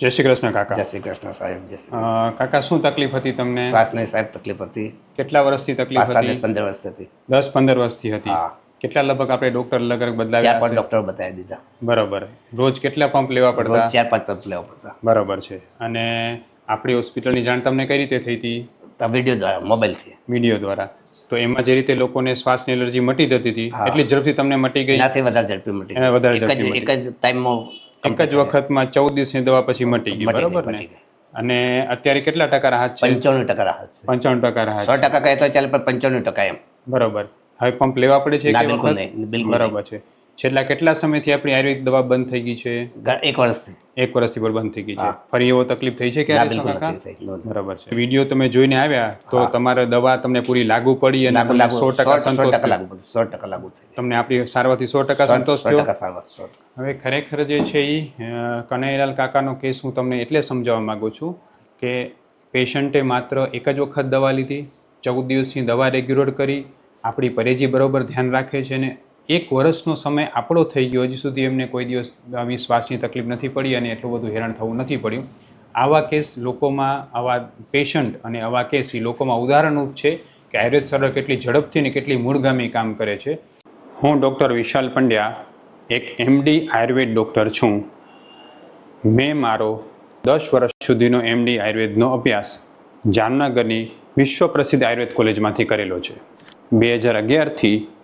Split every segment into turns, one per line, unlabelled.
જય શ્રી કૃષ્ણ કાકા.
જય શ્રી કૃષ્ણ સાહેબ જય શ્રી
કાકા શું તકલીફ હતી તમને?
શ્વાસની સાહેબ તકલીફ હતી.
કેટલા વર્ષથી તકલીફ
હતી? દસ પંદર વર્ષ હતી
દસ પંદર વર્ષથી હતી. કેટલા લગભગ આપણે ડોક્ટર લગભગ
ચાર પાંચ ડોક્ટર બતાવી દીધા.
બરોબર. રોજ કેટલા પંપ લેવા પડતા?
ચાર પાંચ પંપ લેવા પડતા.
બરોબર છે. અને આપણી હોસ્પિટલની જાણ તમને કઈ રીતે થઈ હતી?
વીડિયો દ્વારા મોબાઈલથી
વીડિયો દ્વારા. તો એમાં જે રીતે લોકોને શ્વાસની એલર્જી મટી જતી હતી એટલી ઝડપથી તમને મટી ગઈ?
વધારે ઝડપી મટી
વધારે ઝડપી
એક જ ટાઈમમાં
એક જ વખતમાં ચૌદ દિવસની દવા પછી મટી ગઈ બરાબર ને? અને અત્યારે કેટલા ટકા રાહત છે?
પંચાણું ટકા રાહત છે.
પંચાણું ટકા રાહત
સો ટકા કહે તો ચાલે પણ પંચાણું ટકા એમ.
બરોબર. હવે પંપ લેવા પડે છે કે
બિલકુલ.
બરાબર છે. છેલ્લા કેટલા સમયથી આપણી આયુર્વેદિક દવા બંધ થઈ ગઈ છે?
એક વર્ષથી.
એક વર્ષથી પણ બંધ થઈ ગઈ છે. ફરી એવો તકલીફ થઈ છે
કે.
બરાબર છે. વીડિયો તમે જોઈને આવ્યા તો તમારે દવા તમને પૂરી લાગુ પડી અને તમને સો ટકા સંતોષ
લાગુ સો ટકા લાગુ થઈ
તમને આપણી સારવારથી સો ટકા સંતોષ થયો. હવે ખરેખર જે છે એ કનૈયાલાલ કાકાનો કેસ હું તમને એટલે સમજાવવા માગું છું કે પેશન્ટે માત્ર એક જ વખત દવા લીધી ચૌદ દિવસની દવા રેગ્યુલર કરી આપણી પરેજી બરોબર ધ્યાન રાખે છે ને એક વર્ષનો સમય આપણો થઈ ગયો. હજી સુધી એમને કોઈ દિવસ આવી શ્વાસની તકલીફ નથી પડી અને એટલું બધું હેરાન થવું નથી પડ્યું. આવા કેસ લોકોમાં, આવા પેશન્ટ અને આવા કેસ એ લોકોમાં ઉદાહરણરૂપ છે કે આયુર્વેદ સરળ કેટલી ઝડપથી ને કેટલી મૂળગામી કામ કરે છે. હું ડૉક્ટર વિશાલ પંડ્યા, એક એમડી આયુર્વેદ ડૉક્ટર છું. મેં મારો દસ વર્ષ સુધીનો એમડી આયુર્વેદનો અભ્યાસ જામનગરની વિશ્વ પ્રસિદ્ધ આયુર્વેદ કોલેજમાંથી કરેલો છે. બે હજાર અગિયારથી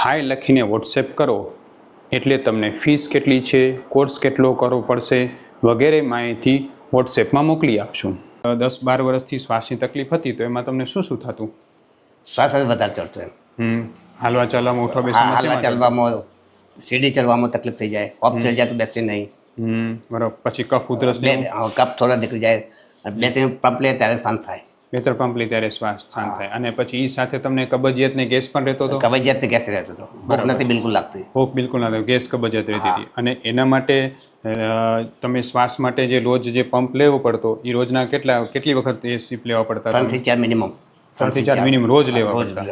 હાય લખીને વોટ્સએપ કરો. એટલે તમને ફીસ કેટલી છે કોર્સ કેટલો કરવો પડશે વગેરે માહિતી વોટ્સએપમાં મોકલી આપશું. દસ બાર વર્ષથી શ્વાસની તકલીફ હતી તો એમાં તમને શું શું થતું?
શ્વાસ જ વધારે ચડતો એમ.
હમ હાલવા ચાલવામાં ઉઠો
હા,
બેસવામાં
હાલવા ચાલવામાં સીડી ચડવામાં તકલીફ થઈ જાય. ઓફ ચડી જાય તો બેસે નહીં.
હમ બરાબર. પછી કફ ઉધરસ
કપ થોડા નીકળી જાય. અને બે ત્રણ પંપ લે ત્યારે શાંત થાય.
બેતર પંપ લી ત્યારે શ્વાસ શાંત થાય. અને પછી એ સાથે તમને કબજિયાત ને ગેસ પણ રહેતો હતો?
કબજિયાત ગેસ રહેતો હતો. ભૂખ નથી બિલકુલ લાગતી.
ભૂખ બિલકુલ ના ગેસ કબજિયાત રહેતી હતી. અને એના માટે તમે શ્વાસ માટે જે રોજ જે પંપ લેવો પડતો એ રોજના કેટલા કેટલી વખત એ સીપ લેવા પડતા
ત્રણથી ચાર મિનિમમ
ત્રણથી ચાર મિનિમમ રોજ લેવા પડતા.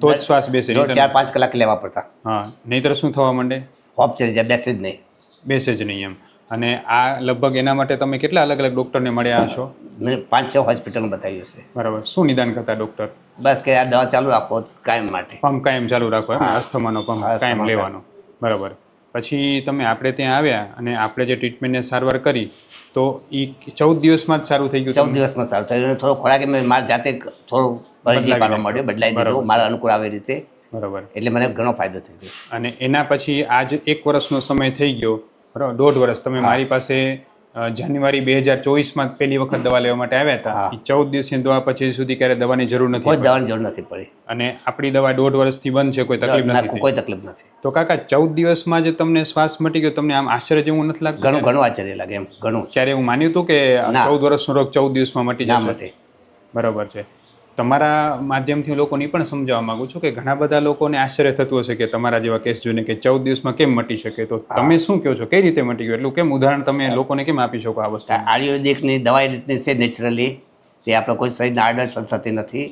તો જ શ્વાસ બેસે
ચાર પાંચ કલાક લેવા પડતા.
હા. નહીતર શું થવા માંડે?
હોપ ચડી જાય બેસે જ નહીં.
બેસે જ નહીં એમ. અને આ લગભગ એના માટે તમે કેટલા અલગ અલગ ડૉક્ટરને મળ્યા હશો?
મેં પાંચ છ હોસ્પિટલમાં બતાવી હશે
બરાબર. શું નિદાન કરતા ડૉક્ટર?
બસ કે આ દવા ચાલુ રાખો કાયમ માટે.
પંપ કાયમ ચાલુ રાખો અસ્થમાનો પંપ કાયમ લેવાનો. બરાબર. પછી તમે આપણે ત્યાં આવ્યા અને આપણે જે ટ્રીટમેન્ટને સારવાર કરી તો એ ચૌદ દિવસમાં જ સારું થઈ ગયું
ચૌદ દિવસમાં સારું થયું. થોડો ખોરાક મેં મારા જાતે થોડો પાડવા માંડ્યો બદલાઈ દીધો. મારા અનુકૂળ આવી રીતે.
બરાબર.
એટલે મને ઘણો ફાયદો થઈ ગયો.
અને એના પછી આજ એક વર્ષનો સમય થઈ ગયો. બરાબર? દોઢ વર્ષ તમે મારી પાસે જાન્યુઆરી બે હજાર ચોવીસમાં પહેલી વખત દવા લેવા માટે આવ્યા હતા. ચૌદ દિવસની દવા પછી સુધી ક્યારે દવાની જરૂર નથી
કોઈ. દવાની જરૂર નથી પડી.
અને આપણી દવા દોઢ વર્ષથી બંધ છે કોઈ તકલીફ નથી
કોઈ તકલીફ નથી.
તો કાકા ચૌદ દિવસમાં જે તમને શ્વાસ મટી ગયો તમને આમ આશ્ચર્ય જેવું નથી લાગતું?
ઘણું ઘણું આશ્ચર્ય લાગે એમ ઘણું.
ત્યારે હું માન્યું હતું કે. ચૌદ વર્ષનો રોગ ચૌદ દિવસમાં મટી જશે? બરાબર છે. તમારા માધ્યમથી હું લોકોને પણ સમજાવવા માગું છું કે ઘણા બધા લોકોને આશ્ચર્ય થતું હશે કે તમારા જેવા કેસ જોઈને કે ચૌદ દિવસમાં કેમ મટી શકે? તો તમે શું કહો છો? કઈ રીતે મટી ગયું? એટલું કેમ ઉદાહરણ તમે લોકોને કેમ આપી શકો આ વસ્તુ?
આયુર્વેદિકની દવા એ રીતની છે નેચરલી તે આપણે કોઈ શરીરને આડઅસર થતી નથી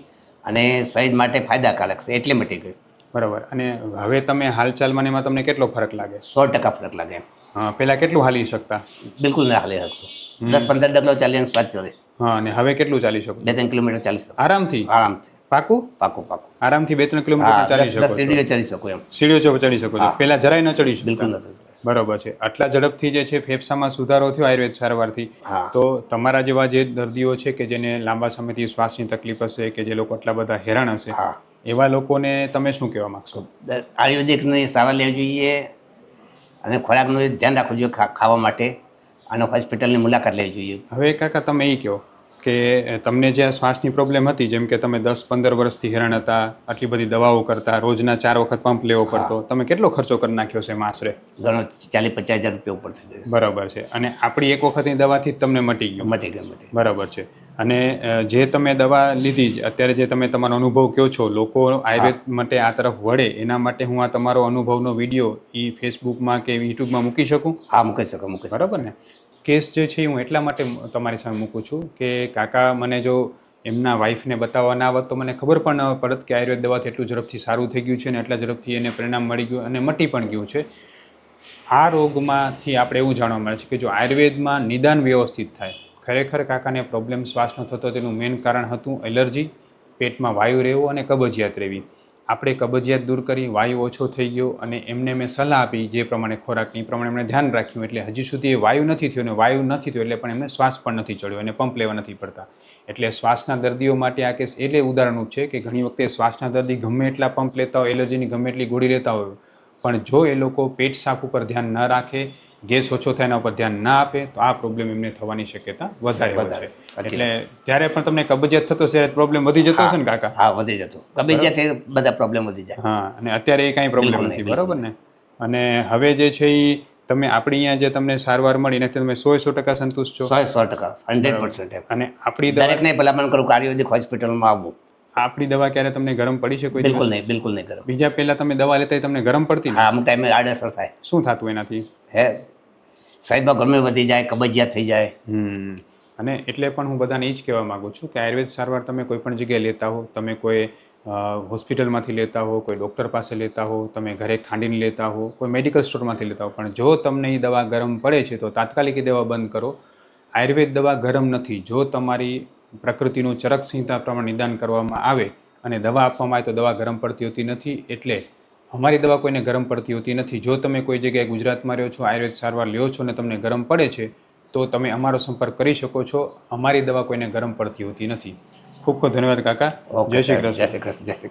અને શરીર માટે ફાયદાકારક છે એટલે મટી ગયું.
બરાબર. અને હવે તમે હાલચાલમાં એમાં તમને કેટલો ફરક લાગે?
સો ટકા ફરક લાગે.
હા પહેલાં કેટલું હાલી શકતા?
બિલકુલ ના હાલી શકતો. દસ પંદર ડગલો ચાલી અને સ્વાદ ચડે
હા અને હવે કેટલું ચાલી શકો?
બે ત્રણ કિલોમીટર ચાલી શકો.
આરામથી?
આરામથી.
પાકું?
પાકું પાકું.
આરામથી બે ત્રણ કિલોમીટર ચાલી શકો
સીડીઓ ચડી શકો એમ.
સીડીઓ ચોપ ચડી શકો છો. પહેલા જરાય ન ચડી શકો
બિલકુલ નથી
બરોબર છે. આટલા ઝડપથી જે છે ફેફસામાં સુધારો થયો આયુર્વેદ સારવારથી. તો તમારા જેવા જે દર્દીઓ છે કે જેને લાંબા સમયથી શ્વાસની તકલીફ હશે કે જે લોકો આટલા બધા હેરાન હશે એવા લોકોને તમે શું કહેવા માંગશો?
આયુર્વેદિકની સારવાર લેવી જોઈએ અને ખોરાકનું ધ્યાન રાખવું જોઈએ ખાવા માટે. અને હોસ્પિટલની મુલાકાત લેવી જોઈએ.
હવે કાકા તમે એ કહો કે તમને જે શ્વાસની પ્રોબ્લેમ હતી જેમ કે તમે દસ પંદર વર્ષથી હેરાન હતા આટલી બધી દવાઓ કરતા રોજના ચાર વખત પંપ લેવો પડતો તમે કેટલો ખર્ચો કરી નાખ્યો છે માસરે
ઘણો ચાલીસ પચાસ હજાર રૂપિયા ઉપર થઈ જાય
બરાબર છે. અને આપણી એક વખતની દવાથી જ તમને મટી ગયું.
મટી ગયું મટી ગયું.
બરાબર છે. અને જે તમે દવા લીધી જ, અત્યારે જે તમે તમારો અનુભવ કહો છો લોકો આયુર્વેદ માટે આ તરફ વળે એના માટે હું આ તમારો અનુભવનો વીડિયો એ ફેસબુકમાં કે યુટ્યુબમાં મૂકી શકું?
હા મૂકી શકો મૂકી
બરાબર ને? કેસ જે છે હું એટલા માટે તમારી સામે મૂકું છું કે કાકા મને જો એમના વાઈફને બતાવવા ના આવત તો મને ખબર પણ ન પડત કે આયુર્વેદ દવાથી એટલું ઝડપથી સારું થઈ ગયું છે ને એટલા ઝડપથી એને પરિણામ મળી ગયું અને મટી પણ ગયું છે. આ રોગમાંથી આપણે એવું જાણવા મળે છે કે જો આયુર્વેદમાં નિદાન વ્યવસ્થિત થાય ખરેખર કાકાને પ્રોબ્લેમ શ્વાસનો થતો તેનું મેઇન કારણ હતું એલર્જી, પેટમાં વાયુ રહેવો અને કબજિયાત રહેવી. આપણે કબજિયાત દૂર કરી વાયુ ઓછો થઈ ગયો અને એમને મેં સલાહ આપી જે પ્રમાણે ખોરાકની પ્રમાણે એમણે ધ્યાન રાખ્યું એટલે હજી સુધી એ વાયુ નથી થયો અને વાયુ નથી થયો એટલે પણ એમને શ્વાસ પણ નથી ચડ્યો અને પંપ લેવા નથી પડતા. એટલે શ્વાસના દર્દીઓ માટે આ કેસ એટલે ઉદાહરણરૂપ છે કે ઘણી વખતે શ્વાસના દર્દી ગમે એટલા પંપ લેતા હોય, એલર્જીની ગમે એટલી ગોળી લેતા હોય, પણ જો એ લોકો પેટ સાફ ઉપર ધ્યાન ન રાખે ગેસ ઓછો થાય એના ઉપર ધ્યાન ના આપે તો આ પ્રોબ્લેમ એમને થવાની શક્યતા વધારે હોય
વધારે,
છે. એટલે જ્યારે પણ તમને કબજિયાત થતો છે પ્રોબ્લેમ વધી જતો હશે ને કાકા?
હા વધી જતો. કબજિયાત બધા પ્રોબ્લેમ વધી જાય.
હા અને અત્યારે એ કાંઈ પ્રોબ્લેમ નથી બરાબર ને? અને હવે જે છે એ તમે આપણી અહીંયા જે તમને સારવાર મળી એનાથી તમે સો સો ટકા સંતુષ્ટ છો?
સો સો ટકા હંડ્રેડ પર્સન્ટ
અને આપણી
દરેકને ભલામણ કરું કે આયુર્વેદિક હોસ્પિટલમાં આવવું
આપણી દવા ક્યારે તમને ગરમ પડી છે કોઈ
બિલકુલ નહીં બિલકુલ નહીં ગરમ.
બીજા પહેલા તમે દવા લેતા તમને ગરમ પડતી
હા અમુક ટાઈમે આડઅસર થાય.
શું થતું એનાથી?
હે? સાહેબમાં ગમે વધી જાય, કબજિયાત થઈ જાય.
અને એટલે પણ હું બધાને એ જ કહેવા માગું છું કે આયુર્વેદ સારવાર તમે કોઈ પણ જગ્યાએ લેતા હો, તમે કોઈ હોસ્પિટલમાંથી લેતા હો, કોઈ ડૉક્ટર પાસે લેતા હો, તમે ઘરે ખાંડીને લેતા હો, કોઈ મેડિકલ સ્ટોરમાંથી લેતા હો, પણ જો તમને એ દવા ગરમ પડે છે તો તાત્કાલિક એ દવા બંધ કરો. આયુર્વેદ દવા ગરમ નથી. જો તમારી પ્રકૃતિનું ચરક સંહિતા પ્રમાણે નિદાન કરવામાં આવે અને દવા આપવામાં આવે તો દવા ગરમ પડતી હોતી નથી, એટલે અમારી દવા કોઈને ગરમ પડતી હોતી નથી. જો તમે કોઈ જગ્યાએ ગુજરાતમાં રહ્યો છો આયુર્વેદ સારવાર લ્યો છો અને તમને ગરમ પડે છે તો તમે અમારો સંપર્ક કરી શકો છો. અમારી દવા કોઈને ગરમ પડતી હોતી નથી. ખૂબ ખૂબ ધન્યવાદ કાકા. જય શ્રી કૃષ્ણ.
જય શ્રી કૃષ્ણ જય શ્રી કૃષ્ણ.